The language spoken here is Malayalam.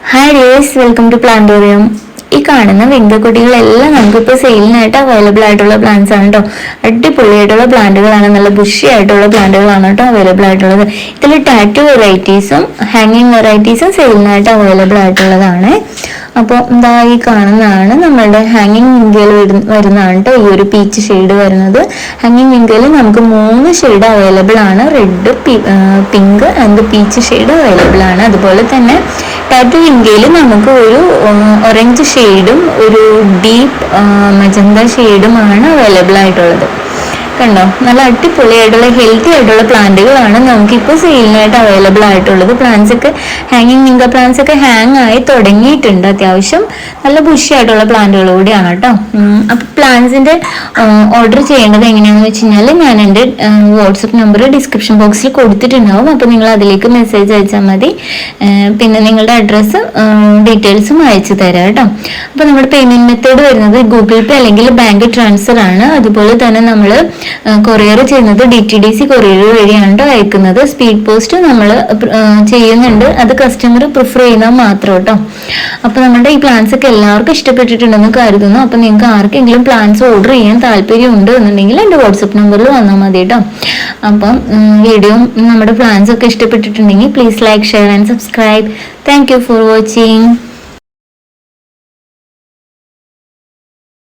Hi dears welcome to Plantorium ഈ കാണുന്ന വെങ്കക്കൊടികളെല്ലാം നമുക്കിപ്പോൾ സെയിലിനായിട്ട് അവൈലബിൾ ആയിട്ടുള്ള പ്ലാന്റ്സ് ആണ് കേട്ടോ അടിപൊളിയായിട്ടുള്ള പ്ലാന്റുകളാണ് നല്ല ബുഷി ആയിട്ടുള്ള പ്ലാന്റുകളാണ് കേട്ടോ അവൈലബിൾ ആയിട്ടുള്ളത്. ഇതിൽ ടാറ്റു വെറൈറ്റീസും ഹാങ്ങിങ് വെറൈറ്റീസും സെയിലിനായിട്ട് അവൈലബിൾ ആയിട്ടുള്ളതാണ്. അപ്പോൾ എന്താ ഈ കാണുന്നതാണ് നമ്മളുടെ ഹാങ്ങിങ് വിങ്കയിൽ വരുന്നതാണ് കേട്ടോ ഈ ഒരു പീച്ച് ഷെയ്ഡ് വരുന്നത്. ഹാങ്ങിങ് വിങ്കയിൽ നമുക്ക് മൂന്ന് ഷെയ്ഡ് അവൈലബിൾ ആണ്. Red pink and peach shade available ആണ്. അതുപോലെ തന്നെ ടാറ്റു വിങ്കയിൽ നമുക്ക് ഒരു ഓറഞ്ച് ഷെയ്ഡും ഒരു ഡീപ്പ് മജന്ത ഷെയ്ഡുമാണ് അവൈലബിൾ ആയിട്ടുള്ളത്. കണ്ടോ? നല്ല അടിപൊളിയായിട്ടുള്ള ഹെൽത്തി ആയിട്ടുള്ള പ്ലാന്റുകളാണ് നമുക്ക് ഇപ്പോൾ സെയിലിനായിട്ട് അവൈലബിൾ ആയിട്ടുള്ളത്. പ്ലാന്റ്സ് ഒക്കെ ഹാങ്ങിങ് നിങ്ക പ്ലാന്റ്സ് ഒക്കെ ഹാങ് ആയി തുടങ്ങിയിട്ടുണ്ട് അത്യാവശ്യം. നല്ല ബുഷി ആയിട്ടുള്ള പ്ലാന്റുകൾ കൂടിയാണ് കേട്ടോ അപ്പൊ പ്ലാന്റ്സിന്റെ ഓർഡർ ചെയ്യേണ്ടത് എങ്ങനെയാണെന്ന് വെച്ച് കഴിഞ്ഞാൽ ഞാൻ എന്റെ വാട്സപ്പ് നമ്പർ ഡിസ്ക്രിപ്ഷൻ ബോക്സിൽ കൊടുത്തിട്ടുണ്ടാവും. അപ്പോൾ നിങ്ങൾ അതിലേക്ക് മെസ്സേജ് അയച്ചാൽ മതി. പിന്നെ നിങ്ങളുടെ അഡ്രസ്സ് ഡീറ്റെയിൽസും അയച്ചു തരാം കേട്ടോ അപ്പോൾ നമ്മുടെ പേയ്മെന്റ് മെത്തേഡ് വരുന്നത് ഗൂഗിൾ പേ അല്ലെങ്കിൽ ബാങ്ക് ട്രാൻസ്ഫർ ആണ്. അതുപോലെ തന്നെ നമ്മൾ കൊറിയർ ചെയ്യുന്നത് D T D C courier വഴിയാണ് അയക്കുന്നത്. സ്പീഡ് പോസ്റ്റ് നമ്മൾ ചെയ്യുന്നുണ്ട്. അത് കസ്റ്റമർ പ്രിഫർ ചെയ്യുന്നത് മാത്രം കേട്ടോ അപ്പോൾ നമ്മുടെ ഈ പ്ലാൻസ് ഒക്കെ എല്ലാവർക്കും ഇഷ്ടപ്പെട്ടിട്ടുണ്ടെന്ന് കരുതുന്നു. അപ്പോൾ നിങ്ങൾക്ക് ആർക്കെങ്കിലും പ്ലാൻസ് ഓർഡർ ചെയ്യാൻ താല്പര്യം ഉണ്ട് എന്നുണ്ടെങ്കിൽ എന്റെ വാട്സപ്പ് നമ്പറിൽ വന്നാൽ മതി കേട്ടോ അപ്പം വീഡിയോ നമ്മുടെ പ്ലാൻസ് ഒക്കെ ഇഷ്ടപ്പെട്ടിട്ടുണ്ടെങ്കിൽ please like share and subscribe thank for watching